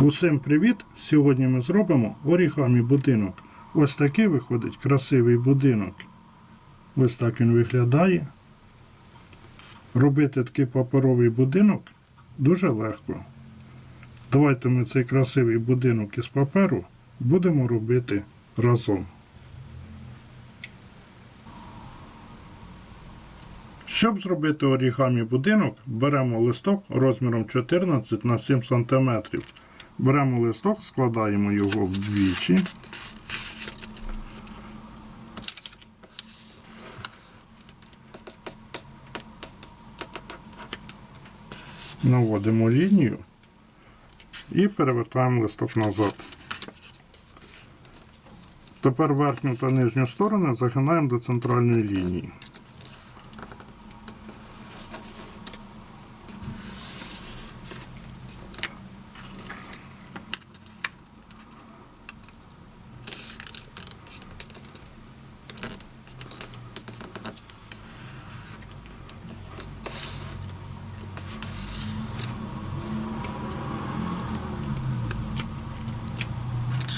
Усім привіт! Сьогодні ми зробимо орігамі будинок. Ось такий виходить красивий будинок. Ось так він виглядає. Робити такий паперовий будинок дуже легко. Давайте ми цей красивий будинок із паперу будемо робити разом. Щоб зробити орігамі будинок, беремо листок розміром 14 на 7 см. Беремо листок, складаємо його вдвічі. Наводимо лінію і перевертаємо листок назад. Тепер верхню та нижню сторони загинаємо до центральної лінії.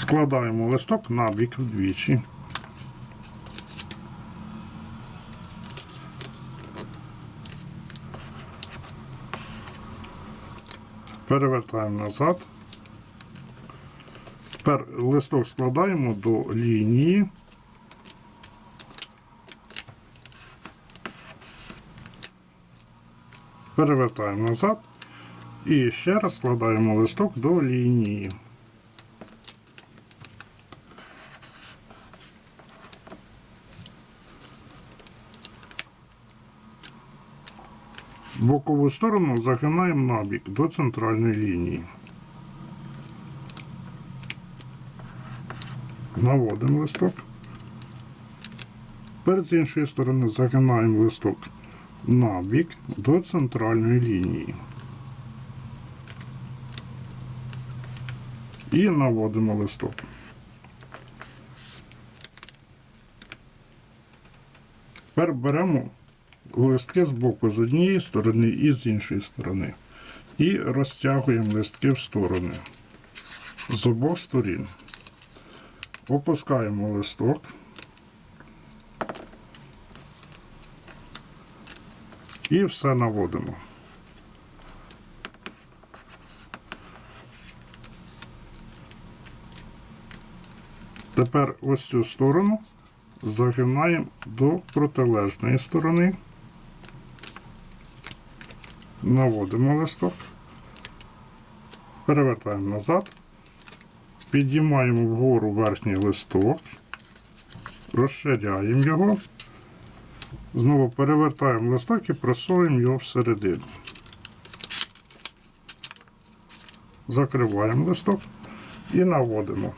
Складаємо листок на бік вдвічі. Перевертаємо назад. Тепер листок складаємо до лінії. Перевертаємо назад. І ще раз складаємо листок до лінії. Бокову сторону загинаємо набік до центральної лінії. Наводимо листок. Тепер з іншої сторони загинаємо листок набік до центральної лінії. І наводимо листок. Тепер беремо листки з боку з однієї сторони і з іншої сторони. І розтягуємо листки в сторони з обох сторін. Опускаємо листок. І все наводимо. Тепер ось цю сторону загинаємо до протилежної сторони. Наводимо листок, перевертаємо назад, підіймаємо вгору верхній листок, розширяємо його, знову перевертаємо листок і просуємо його всередину. Закриваємо листок і наводимо.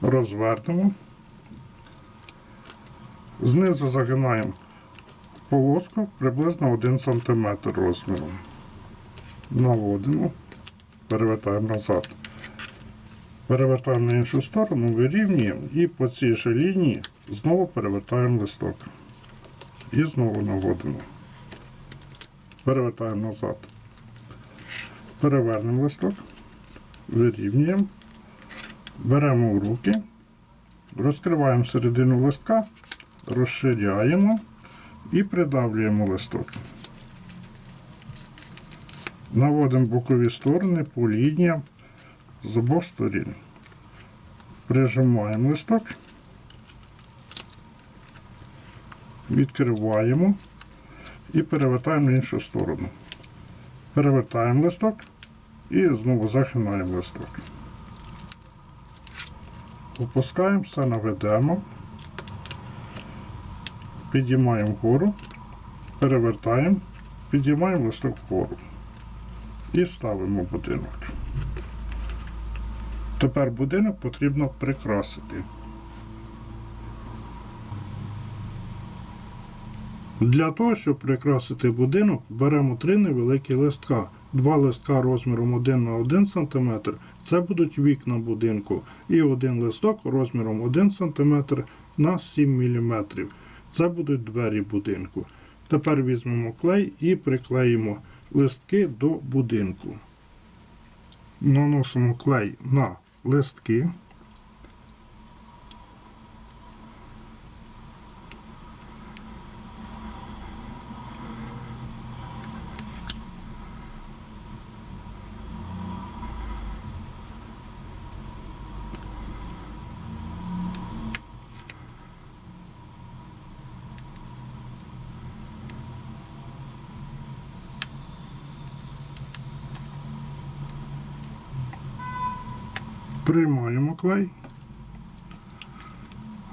Розвернемо. Знизу загинаємо полоску приблизно 1 см розміром. Наводимо, перевертаємо назад. Перевертаємо на іншу сторону, вирівнюємо і по цій же лінії знову перевертаємо листок. І знову наводимо. Перевертаємо назад. Перевернемо листок, вирівнюємо, беремо в руки, розкриваємо середину листка, розширяємо і придавлюємо листок. Наводимо бокові сторони по лініям з обох сторін. Прижимаємо листок, відкриваємо і перевертаємо на іншу сторону. Перевертаємо листок і знову захинаємо листок. Опускаємо, все наведемо. Підіймаємо вгору, перевертаємо, підіймаємо листок вгору і ставимо будинок. Тепер будинок потрібно прикрасити. Для того, щоб прикрасити будинок, беремо три невеликі листка. Два листка розміром 1 на 1 см це будуть вікна будинку. І один листок розміром 1 см на 7 мм. Це будуть двері будинку. Тепер візьмемо клей і приклеїмо листки до будинку. наносимо клей на листки. Приймаємо клей.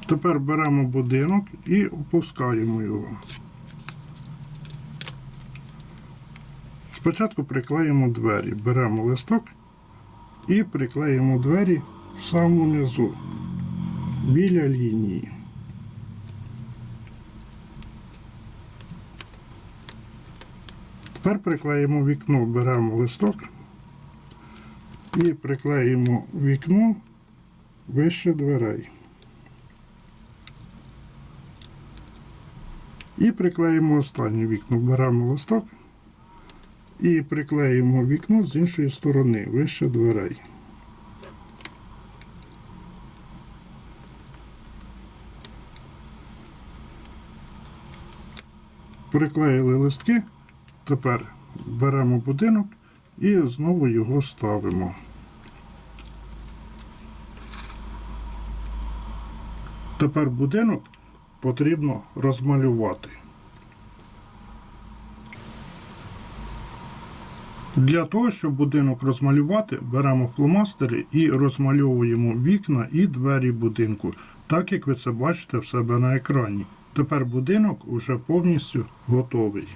Тепер беремо будинок і опускаємо його. Спочатку приклеїмо двері. Беремо листок і приклеїмо двері в самому низу, біля лінії. Тепер приклеїмо вікно, беремо листок і приклеїмо вікно вище дверей. І приклеїмо останнє вікно. Беремо листок і приклеїмо вікно з іншої сторони, вище дверей. Приклеїли листки, тепер беремо будинок і знову його ставимо. Тепер будинок потрібно розмалювати. Для того, щоб будинок розмалювати, беремо фломастери і розмальовуємо вікна і двері будинку, так як ви це бачите в себе на екрані. Тепер будинок уже повністю готовий.